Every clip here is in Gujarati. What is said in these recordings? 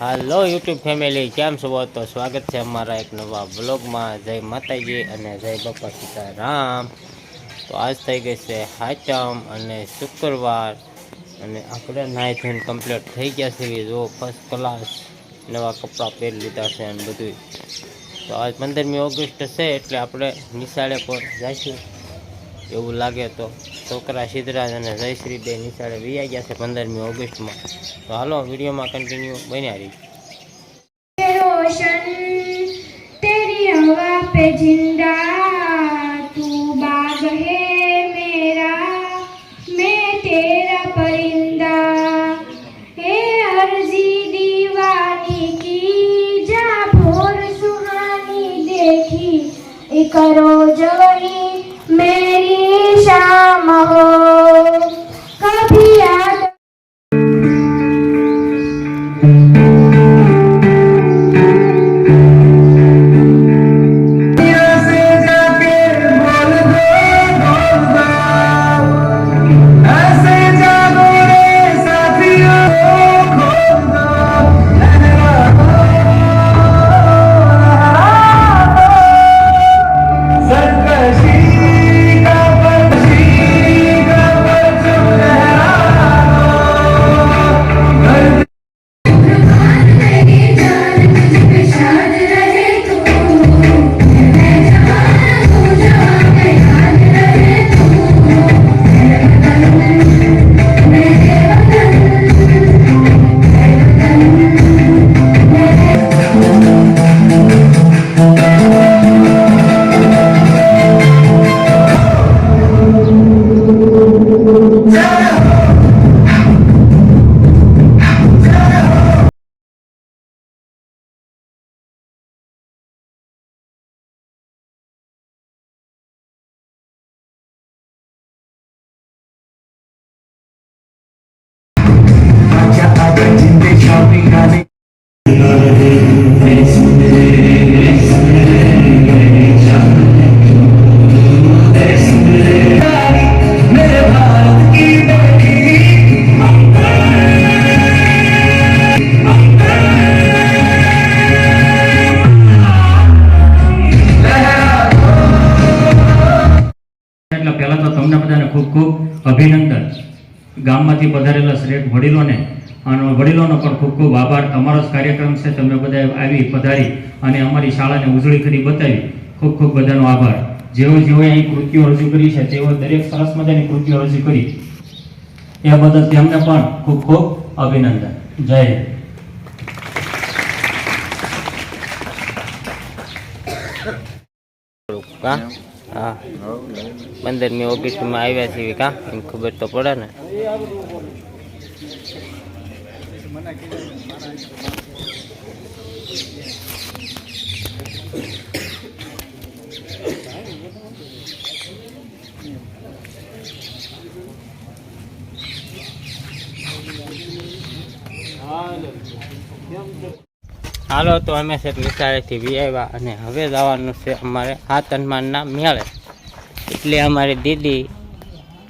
હાલો યુટ્યુબ ફેમિલી કેમ છો? તો સ્વાગત છે અમારા એક નવા બ્લોગમાં જય માતાજી અને જય બાપા સીતારામ. તો આજ થઈ ગઈ છે હાચમ અને શુક્રવાર. અને આપણે નાહી થઈને કમ્પ્લીટ થઈ ગયા છે. જો ફર્સ્ટ ક્લાસ નવા કપડાં પહેરી લીધા છે અને બધું તો આજ પંદરમી ઓગસ્ટ છે, એટલે આપણે નિશાળે પર જઈશું. એવું લાગે તો છોકરા સિદ્ધરાજ અને જયશ્રી બે નિશાળે વિયા ગયા છે પંદરમી ઓગસ્ટમાં તો હાલો વિડીયોમાં કન્ટિન્યુ બન્યા રહી रोशन तेरी Oh. ગામમાંથી પધારેલા શ્રેષ્ઠ વડીલોને અને વડીલોનો પણ ખૂબ ખૂબ આભાર. તમારો જ કાર્યક્રમ છે, તમે બધા આવી પધારી અને અમારી શાળાને ઉજળી કરી બતાવી. ખૂબ ખૂબ બધાનો આભાર. જેઓ જેઓ અહીં કૃતિઓ રજૂ કરી છે, તેઓ દરેક સરસ મજાની કૃતિઓ રજૂ કરી. એ બદલ તેમને પણ ખૂબ ખૂબ અભિનંદન. જય હિન્દ. હા. પંદરમી ઓગસ્ટમાં આવ્યા છીએ કા? એમ ખબર તો પડે ને. તો અમે છે નિશાળેથી વી આવ્યા અને હવે જવાનું છે અમારે હાથ હનુમાનના મેળે. એટલે અમારી દીદી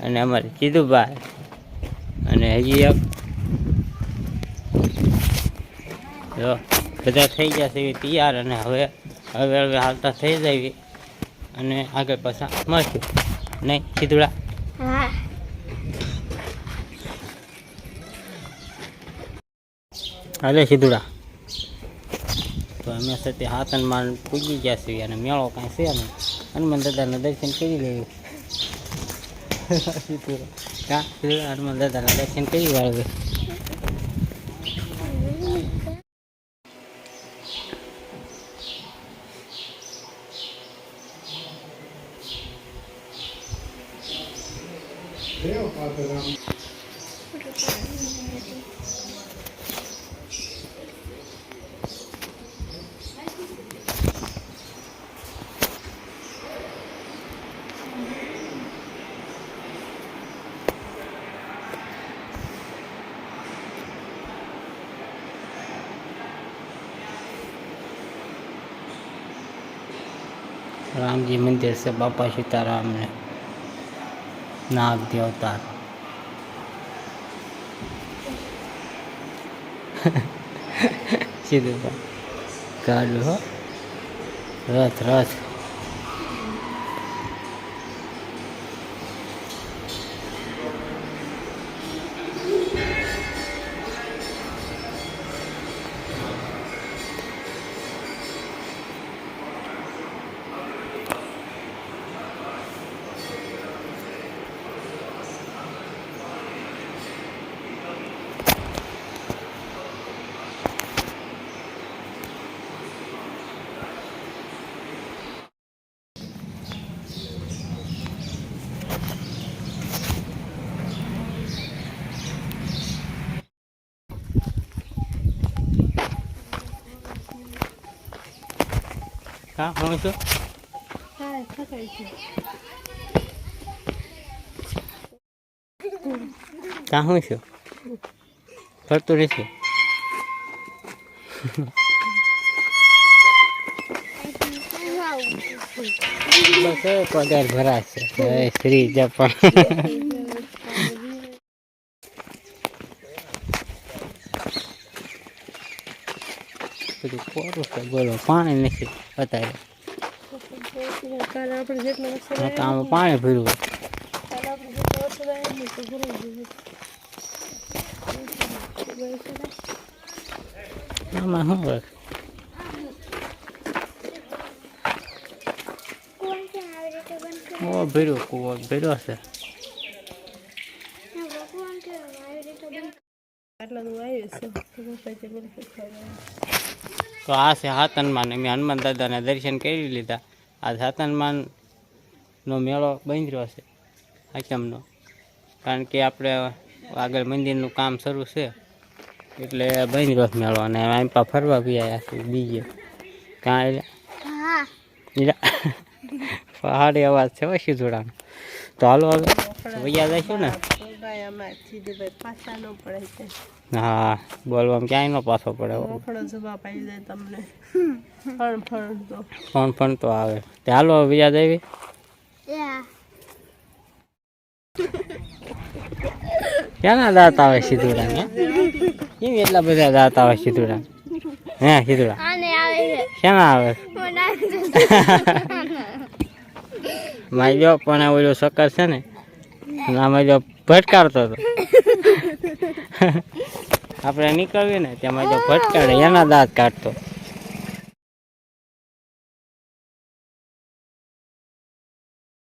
અને અમારી જીદુભાઈ અને હજી એક જો બધા થઈ ગયા છે એ તૈયાર અને હવે હવે હવે હાલતા થઈ જાય અને આગળ પાછા મળશું. નહીં સીધુડા હાલે સીધુડા તો અમે સાથે હાથ માન પૂજી ગયા છીએ અને મેળો કાંઈ છે નહીં. હનુમાન દાદાના દર્શન કરી લેવું. હનુમાન દાદાના દર્શન કરી વાળવે. રામજી મંદિર છે બાપા સીતારામને નાગ દેવતા સીધું ગાડું હો. રથ રથ. હા હું છું. કાં હું છું? ફરતું નથી બસ પગાર ભરાશે. શ્રી જપણ બધું કોરું બોલો પાણી નથી અત્યારે આમાં પાણી ભર્યું આમાં શું હોય? ઓ ભર્યો? કૂવો ભર્યો છે. તો બધું આ છે હાતનમાં મેં હનુમાન દાદાના દર્શન કરી લીધા. આ સાતનમાનનો મેળો બંધ્યો છે હાચમનો કારણ કે આપણે આગળ મંદિરનું કામ શરૂ છે એટલે બંધ્યો છે મેળો અને એમ પા ફરવા બી આવ્યા છે બીજે. કાં પહાડી અવાજ છે સીધોડાનો તો હાલો હવે વૈયા જઈશું ને? ભાઈ અમારે સીધીભાઈ પાછા ન પડે છે હા બોલવામાં ક્યાંય ન પાછો પડે હો. જવાબ આવી જાય તમને. ફળ ફળ તો. ફોન ફોન તો આવે. તે હાલો દેવી ક્યાંના દાંત આવે સીધુડા કેમ એટલા બધા દાંત આવે સીધુડા હે સીધુડા ક્યાં આવે છે. ક્યાંના આવે? મને આવી મારી પણ ઓલો સકર છે ને આમાં જો ભટકારતો હતો. આપણે નીકળવી ને તેમાં જો ભટકાડે એના દાંત કાઢતો.